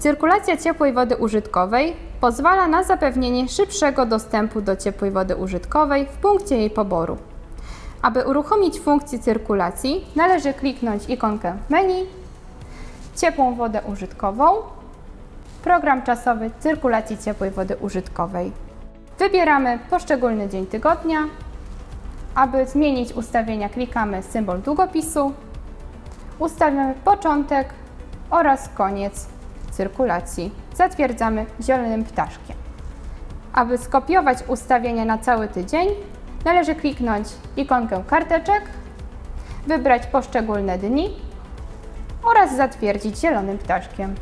Cyrkulacja ciepłej wody użytkowej pozwala na zapewnienie szybszego dostępu do ciepłej wody użytkowej w punkcie jej poboru. Aby uruchomić funkcję cyrkulacji, należy kliknąć ikonkę menu, ciepłą wodę użytkową, program czasowy cyrkulacji ciepłej wody użytkowej. Wybieramy poszczególny dzień tygodnia. Aby zmienić ustawienia, klikamy symbol długopisu, ustawiamy początek oraz koniec cyrkulacji. Zatwierdzamy zielonym ptaszkiem. Aby skopiować ustawienia na cały tydzień, należy kliknąć ikonkę karteczek, wybrać poszczególne dni oraz zatwierdzić zielonym ptaszkiem.